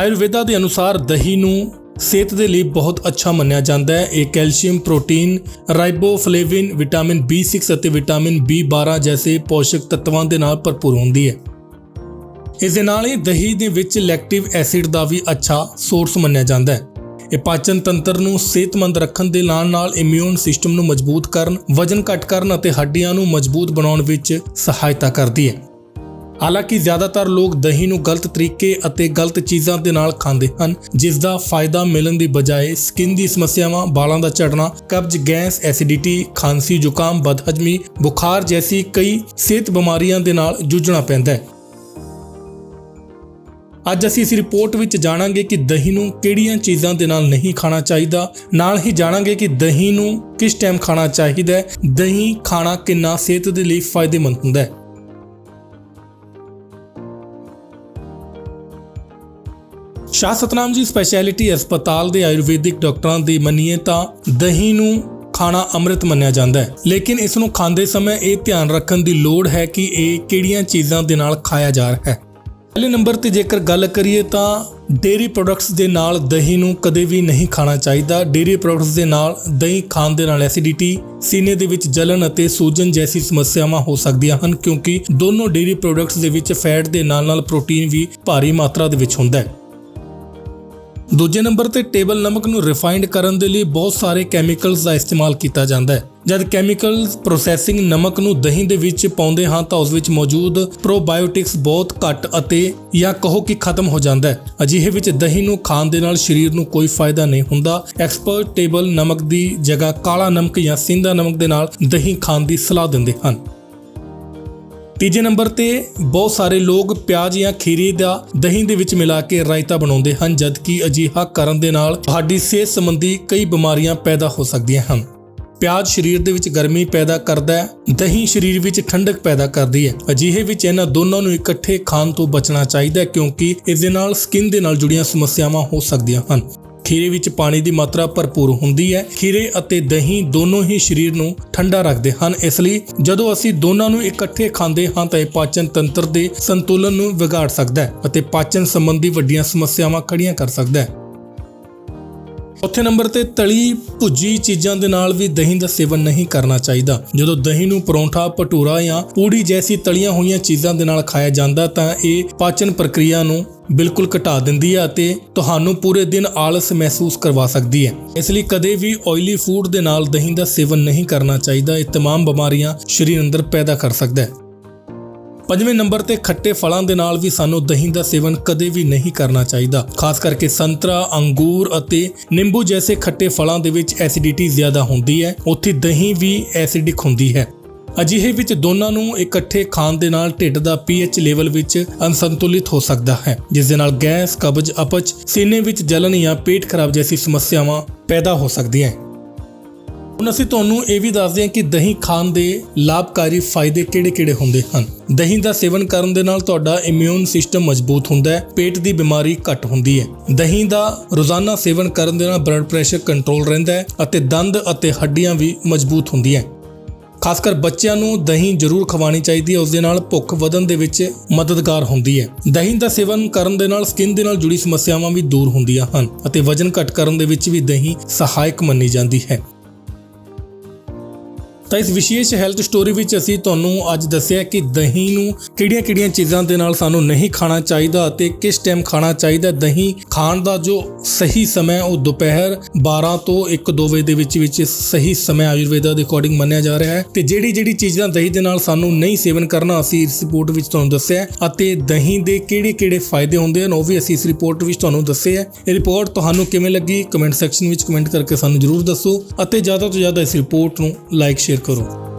ਆਯੁਰਵੇਦਾ ਦੇ ਅਨੁਸਾਰ ਦਹੀਂ ਨੂੰ ਸਿਹਤ ਦੇ ਲਈ ਬਹੁਤ ਅੱਛਾ ਮੰਨਿਆ ਜਾਂਦਾ ਹੈ। ਇਹ ਕੈਲਸ਼ੀਅਮ, ਪ੍ਰੋਟੀਨ, ਰਾਈਬੋਫਲੇਵਿਨ, ਵਿਟਾਮਿਨ B6 ਅਤੇ ਵਿਟਾਮਿਨ B12 ਜੈਸੇ ਪੋਸ਼ਕ ਤੱਤਾਂ ਦੇ ਨਾਲ ਭਰਪੂਰ ਹੁੰਦੀ ਹੈ। ਇਸ ਦੇ ਨਾਲ ਹੀ ਦਹੀਂ ਦੇ ਵਿੱਚ ਲੈਕਟਿਵ ਐਸਿਡ ਦਾ ਵੀ ਅੱਛਾ ਸੋਰਸ ਮੰਨਿਆ ਜਾਂਦਾ ਹੈ। ਇਹ ਪਾਚਨ ਤੰਤਰ ਨੂੰ ਸਿਹਤਮੰਦ ਰੱਖਣ ਦੇ ਨਾਲ ਨਾਲ ਇਮਿਊਨ ਸਿਸਟਮ ਨੂੰ ਮਜ਼ਬੂਤ ਕਰਨ, ਵਜਨ ਘੱਟ ਕਰਨ ਅਤੇ ਹੱਡੀਆਂ ਨੂੰ ਮਜ਼ਬੂਤ ਬਣਾਉਣ ਵਿੱਚ ਸਹਾਇਤਾ ਕਰਦੀ ਹੈ। ਹਾਲਾਂਕਿ ਜ਼ਿਆਦਾਤਰ ਲੋਕ ਦਹੀਂ ਨੂੰ ਗਲਤ ਤਰੀਕੇ ਅਤੇ ਗਲਤ ਚੀਜ਼ਾਂ ਦੇ ਨਾਲ ਖਾਂਦੇ ਹਨ, ਜਿਸ ਦਾ ਫਾਇਦਾ ਮਿਲਣ ਦੀ ਬਜਾਏ ਸਕਿਨ ਦੀ ਸਮੱਸਿਆਵਾਂ ਬਾਲਾਂ ਦਾ ਝੜਨਾ, ਕਬਜ਼, ਗੈਸ ਐਸਿਡਿਟੀ ਖਾਂਸੀ, ਜ਼ੁਕਾਮ, ਬਦਹਜ਼ਮੀ, ਬੁਖਾਰ ਜੈਸੀ ਕਈ ਸਿਹਤ ਬਿਮਾਰੀਆਂ ਦੇ ਨਾਲ ਜੂਝਣਾ ਪੈਂਦਾ ਹੈ। ਅੱਜ ਅਸੀਂ ਇਸ ਰਿਪੋਰਟ ਵਿੱਚ ਜਾਣਾਂਗੇ ਕਿ ਦਹੀਂ ਨੂੰ ਕਿਹੜੀਆਂ ਚੀਜ਼ਾਂ ਦੇ ਨਾਲ ਨਹੀਂ ਖਾਣਾ ਚਾਹੀਦਾ, ਨਾਲ ਹੀ ਜਾਣਾਂਗੇ ਕਿ ਦਹੀਂ ਨੂੰ ਕਿਸ ਟਾਈਮ ਖਾਣਾ ਚਾਹੀਦਾ ਹੈ, ਦਹੀਂ ਖਾਣਾ ਕਿੰਨਾ ਸਿਹਤ ਦੇ ਲਈ ਫਾਇਦੇਮੰਦ ਹੁੰਦਾ ਹੈ। ਸ਼ਾਹ ਸਤਨਾਮ ਜੀ ਸਪੈਸ਼ਲਿਟੀ ਹਸਪਤਾਲ ਦੇ ਆਯੁਰਵੈਦਿਕ ਡਾਕਟਰਾਂ ਦੀ ਮੰਨੀਏ ਤਾਂ ਦਹੀਂ ਨੂੰ ਖਾਣਾ ਅੰਮ੍ਰਿਤ ਮੰਨਿਆ ਜਾਂਦਾ ਹੈ। ਲੇਕਿਨ ਇਸ ਨੂੰ ਖਾਂਦੇ ਸਮੇਂ ਇਹ ਧਿਆਨ ਰੱਖਣ ਦੀ ਲੋੜ ਹੈ ਕਿ ਇਹ ਕਿਹੜੀਆਂ ਚੀਜ਼ਾਂ ਦੇ ਨਾਲ ਖਾਇਆ ਜਾ ਰਿਹਾ ਹੈ। ਪਹਿਲੇ ਨੰਬਰ ਤੇ ਜੇਕਰ ਗੱਲ ਕਰੀਏ ਤਾਂ ਡੇਰੀ ਪ੍ਰੋਡਕਟਸ ਦੇ ਨਾਲ ਦਹੀਂ ਨੂੰ ਕਦੇ ਵੀ ਨਹੀਂ ਖਾਣਾ ਚਾਹੀਦਾ। ਡੇਰੀ ਪ੍ਰੋਡਕਟਸ ਦੇ ਨਾਲ ਦਹੀਂ ਖਾਣ ਦੇ ਨਾਲ ਐਸਿਡਿਟੀ, ਸੀਨੇ ਦੇ ਵਿੱਚ ਜਲਨ ਅਤੇ ਸੂਜਨ ਜੈਸੀ ਸਮੱਸਿਆਵਾਂ ਹੋ ਸਕਦੀਆਂ ਹਨ ਕਿਉਂਕਿ ਦੋਨੋਂ ਡੇਰੀ ਪ੍ਰੋਡਕਟਸ ਦੇ ਵਿੱਚ ਫੈਟ ਦੇ ਨਾਲ ਨਾਲ ਪ੍ਰੋਟੀਨ ਵੀ ਭਾਰੀ ਮਾਤਰਾ ਦੇ ਵਿੱਚ ਹੁੰਦਾ ਹੈ। ਦੂਜੇ ਨੰਬਰ ਤੇ ਟੇਬਲ ਨਮਕ ਨੂੰ ਰਿਫਾਈਨਡ ਕਰਨ ਦੇ ਲਈ ਬਹੁਤ ਸਾਰੇ ਕੈਮੀਕਲਸ ਦਾ ਇਸਤੇਮਾਲ ਕੀਤਾ ਜਾਂਦਾ ਹੈ। ਜਦ ਕੈਮੀਕਲਸ ਪ੍ਰੋਸੈਸਿੰਗ ਨਮਕ ਨੂੰ ਦਹੀਂ ਦੇ ਵਿੱਚ ਪਾਉਂਦੇ ਹਾਂ ਤਾਂ ਉਸ ਵਿੱਚ ਮੌਜੂਦ ਪ੍ਰੋਬਾਇਓਟਿਕਸ ਬਹੁਤ ਘੱਟ ਅਤੇ ਜਾਂ ਕਹੋ ਕਿ ਖਤਮ ਹੋ ਜਾਂਦਾ ਹੈ। ਅਜਿਹੇ ਵਿੱਚ ਦਹੀਂ ਨੂੰ ਖਾਣ ਦੇ ਨਾਲ ਸਰੀਰ ਨੂੰ ਕੋਈ ਫਾਇਦਾ ਨਹੀਂ ਹੁੰਦਾ। ਐਕਸਪਰਟ ਟੇਬਲ ਨਮਕ ਦੀ ਜਗ੍ਹਾ ਕਾਲਾ ਨਮਕ ਜਾਂ ਸਿੰਧਾ ਨਮਕ ਦੇ ਨਾਲ ਦਹੀਂ ਖਾਣ ਦੀ ਸਲਾਹ ਦਿੰਦੇ ਹਨ। ਤੀਜੇ ਨੰਬਰ ਤੇ ਬਹੁਤ ਸਾਰੇ ਲੋਕ ਪਿਆਜ਼ ਜਾਂ ਖੀਰੇ ਦਾ ਦਹੀਂ ਦੇ ਵਿੱਚ ਮਿਲਾ ਕੇ ਰਾਇਤਾ ਬਣਾਉਂਦੇ ਹਨ, ਜਦਕਿ ਅਜਿਹਾ ਕਰਨ ਦੇ ਨਾਲ ਤੁਹਾਡੀ ਸਿਹਤ ਸੰਬੰਧੀ ਕਈ ਬਿਮਾਰੀਆਂ ਪੈਦਾ ਹੋ ਸਕਦੀਆਂ ਹਨ। ਪਿਆਜ਼ ਸਰੀਰ ਦੇ ਵਿੱਚ ਗਰਮੀ ਪੈਦਾ ਕਰਦਾ ਹੈ, ਦਹੀਂ ਸਰੀਰ ਵਿੱਚ ਠੰਡਕ ਪੈਦਾ ਕਰਦੀ ਹੈ। ਅਜਿਹੇ ਵਿੱਚ ਇਹਨਾਂ ਦੋਨਾਂ ਨੂੰ ਇਕੱਠੇ ਖਾਣ ਤੋਂ ਬਚਣਾ ਚਾਹੀਦਾ ਹੈ, ਕਿਉਂਕਿ ਇਸ ਦੇ ਨਾਲ ਸਕਿਨ ਦੇ ਨਾਲ ਜੁੜੀਆਂ ਸਮੱਸਿਆਵਾਂ ਹੋ ਸਕਦੀਆਂ ਹਨ। ਖੀਰੇ ਵਿੱਚ ਪਾਣੀ ਦੀ ਮਾਤਰਾ ਭਰਪੂਰ ਹੁੰਦੀ ਹੈ। ਖੀਰੇ ਅਤੇ ਦਹੀਂ ਦੋਨੋਂ ਹੀ ਸਰੀਰ ਨੂੰ ਠੰਡਾ ਰੱਖਦੇ ਹਨ। ਇਸ ਲਈ ਜਦੋਂ ਅਸੀਂ ਦੋਨਾਂ ਨੂੰ ਇਕੱਠੇ ਖਾਂਦੇ ਹਾਂ ਤਾਂ ਇਹ ਪਾਚਨ ਤੰਤਰ ਦੇ ਸੰਤੁਲਨ ਨੂੰ ਵਿਗਾੜ ਸਕਦਾ ਹੈ ਅਤੇ ਪਾਚਨ ਸੰਬੰਧੀ ਵੱਡੀਆਂ ਸਮੱਸਿਆਵਾਂ ਖੜੀਆਂ ਕਰ ਸਕਦਾ ਹੈ। ਚੌਥੇ ਨੰਬਰ ਤੇ ਤਲੀ ਭੁੱਜੀ ਚੀਜ਼ਾਂ ਦੇ ਨਾਲ ਵੀ ਦਹੀਂ ਦਾ ਸੇਵਨ ਨਹੀਂ ਕਰਨਾ ਚਾਹੀਦਾ ਜਦੋਂ ਦਹੀਂ ਨੂੰ ਪਰੌਂਠਾ ਭਟੂਰਾ ਜਾਂ ਪੂੜੀ ਜੈਸੀ ਤਲੀਆਂ ਹੋਈਆਂ ਚੀਜ਼ਾਂ ਦੇ ਨਾਲ ਖਾਇਆ ਜਾਂਦਾ ਤਾਂ ਇਹ ਪਾਚਨ ਪ੍ਰਕਿਰਿਆ ਨੂੰ ਬਿਲਕੁਲ ਘਟਾ ਦਿੰਦੀ ਹੈ ਅਤੇ ਤੁਹਾਨੂੰ ਪੂਰੇ ਦਿਨ ਆਲਸ ਮਹਿਸੂਸ ਕਰਵਾ ਸਕਦੀ ਹੈ ਇਸ ਲਈ ਕਦੇ ਵੀ ਆਇਲੀ ਫੂਡ ਦੇ ਨਾਲ ਦਹੀਂ ਦਾ ਸੇਵਨ ਨਹੀਂ ਕਰਨਾ ਚਾਹੀਦਾ ਇਹ तमाम ਬਿਮਾਰੀਆਂ ਸਰੀਰ ਅੰਦਰ ਪੈਦਾ ਕਰ ਸਕਦਾ ਹੈ ਪੰਜਵੇਂ ਨੰਬਰ ਤੇ ਖੱਟੇ ਫਲਾਂ ਦੇ ਨਾਲ ਵੀ ਸਾਨੂੰ ਦਹੀਂ ਦਾ ਸੇਵਨ ਕਦੇ ਵੀ ਨਹੀਂ ਕਰਨਾ ਚਾਹੀਦਾ। ਖਾਸ ਕਰਕੇ ਸੰਤਰਾ, ਅੰਗੂਰ ਅਤੇ ਨਿੰਬੂ ਜੈਸੇ ਖੱਟੇ ਫਲਾਂ ਦੇ ਵਿੱਚ ਐਸਿਡਿਟੀ ਜ਼ਿਆਦਾ ਹੁੰਦੀ ਹੈ। ਉੱਥੇ ਦਹੀਂ ਵੀ ਐਸਿਡਿਕ ਹੁੰਦੀ ਹੈ। ਅਜਿਹੇ ਵਿੱਚ ਦੋਨਾਂ ਨੂੰ ਇਕੱਠੇ ਖਾਣ ਦੇ ਨਾਲ ਢਿੱਡ ਦਾ pH ਲੈਵਲ ਵਿੱਚ ਅਨਸੰਤੁਲਿਤ ਹੋ ਸਕਦਾ ਹੈ, ਜਿਸ ਦੇ ਨਾਲ ਗੈਸ, ਕਬਜ਼, ਅਪਚ, ਸੀਨੇ ਵਿੱਚ ਜਲਨ ਜਾਂ ਪੇਟ ਖਰਾਬ ਜੈਸੀ ਸਮੱਸਿਆਵਾਂ ਪੈਦਾ ਹੋ ਸਕਦੀਆਂ ਹੁਣ ਅਸੀਂ ਤੁਹਾਨੂੰ ਇਹ ਵੀ ਦੱਸਦੇ ਹਾਂ ਕਿ ਦਹੀਂ ਖਾਣ ਦੇ ਲਾਭਕਾਰੀ ਫਾਇਦੇ ਕਿਹੜੇ-ਕਿਹੜੇ ਹੁੰਦੇ ਹਨ। ਦਹੀਂ ਦਾ ਸੇਵਨ ਕਰਨ ਦੇ ਨਾਲ ਤੁਹਾਡਾ ਇਮਿਊਨ ਸਿਸਟਮ ਮਜ਼ਬੂਤ ਹੁੰਦਾ ਹੈ, ਪੇਟ ਦੀ ਬਿਮਾਰੀ ਘੱਟ ਹੁੰਦੀ ਹੈ। ਦਹੀਂ ਦਾ ਰੋਜ਼ਾਨਾ ਸੇਵਨ ਕਰਨ ਦੇ ਨਾਲ ਬਲੱਡ ਪ੍ਰੈਸ਼ਰ ਕੰਟਰੋਲ ਰਹਿੰਦਾ ਹੈ ਅਤੇ ਦੰਦ ਅਤੇ ਹੱਡੀਆਂ ਵੀ ਮਜ਼ਬੂਤ ਹੁੰਦੀਆਂ ਖਾਸ ਕਰ ਬੱਚਿਆਂ ਨੂੰ ਦਹੀਂ ਜ਼ਰੂਰ ਖਵਾਣੀ ਚਾਹੀਦੀ ਹੈ, ਉਸ ਦੇ ਨਾਲ ਭੁੱਖ ਵਧਣ ਦੇ ਵਿੱਚ ਮਦਦਗਾਰ ਹੁੰਦੀ ਹੈ। ਦਹੀਂ ਦਾ ਸੇਵਨ ਕਰਨ ਦੇ ਨਾਲ ਸਕਿਨ ਦੇ ਨਾਲ ਜੁੜੀ ਸਮੱਸਿਆਵਾਂ ਵੀ ਦੂਰ ਹੁੰਦੀਆਂ ਹਨ ਅਤੇ ਵਜਨ ਘੱਟ ਕਰਨ ਦੇ ਵਿੱਚ ਵੀ ਦਹੀਂ ਸਹਾਇਕ ਮੰਨੀ ਜਾਂਦੀ ਹੈ। ਤਾਂ ਇਸ ਵਿਸ਼ੇਸ਼ ਹੈਲਥ ਸਟੋਰੀ ਵਿੱਚ ਅਸੀਂ ਤੁਹਾਨੂੰ ਅੱਜ ਦੱਸਿਆ ਕਿ ਦਹੀਂ ਨੂੰ ਕਿਹੜੀਆਂ-ਕਿਹੜੀਆਂ ਚੀਜ਼ਾਂ ਦੇ ਨਾਲ ਸਾਨੂੰ ਨਹੀਂ ਖਾਣਾ ਚਾਹੀਦਾ ਅਤੇ ਕਿਸ ਟਾਈਮ ਖਾਣਾ ਚਾਹੀਦਾ ਦਹੀਂ ਖਾਣ ਦਾ ਜੋ ਸਹੀ ਸਮਾਂ ਉਹ ਦੁਪਹਿਰ 12 ਤੋਂ 1-2 ਵਜੇ ਦੇ ਵਿੱਚ ਵਿੱਚ ਸਹੀ ਸਮਾਂ ਆਯੁਰਵੇਦਾ ਦੇ ਅਕੋਰਡਿੰਗ ਮੰਨਿਆ ਜਾ ਰਿਹਾ ਹੈ। ਤੇ ਜਿਹੜੀ ਜਿਹੜੀ ਚੀਜ਼ਾਂ ਦਹੀਂ ਦੇ ਨਾਲ ਸਾਨੂੰ ਨਹੀਂ ਸੇਵਨ ਕਰਨਾ, ਅਸੀਂ ਇਸ ਰਿਪੋਰਟ ਵਿੱਚ ਤੁਹਾਨੂੰ ਦੱਸਿਆ ਅਤੇ ਦਹੀਂ ਦੇ ਕਿਹੜੇ-ਕਿਹੜੇ ਫਾਇਦੇ ਹੁੰਦੇ ਹਨ, ਉਹ ਵੀ ਅਸੀਂ ਇਸ ਰਿਪੋਰਟ ਵਿੱਚ ਤੁਹਾਨੂੰ ਦੱਸਿਆ ਇਹ ਰਿਪੋਰਟ ਤੁਹਾਨੂੰ ਕਿਵੇਂ ਲੱਗੀ? ਕਮੈਂਟ ਸੈਕਸ਼ਨ ਵਿੱਚ ਕਮੈਂਟ ਕਰਕੇ ਸਾਨੂੰ ਜਰੂਰ ਦੱਸੋ ਅਤੇ ਜ਼ਿਆਦਾ ਤੋਂ ਜ਼ਿਆਦਾ ਇਸ ਰਿਪੋਰਟ ਨੂੰ ਲਾਈਕ ਸ਼ੇਅਰ ਸ਼ੇਅਰ ਕਰੋ।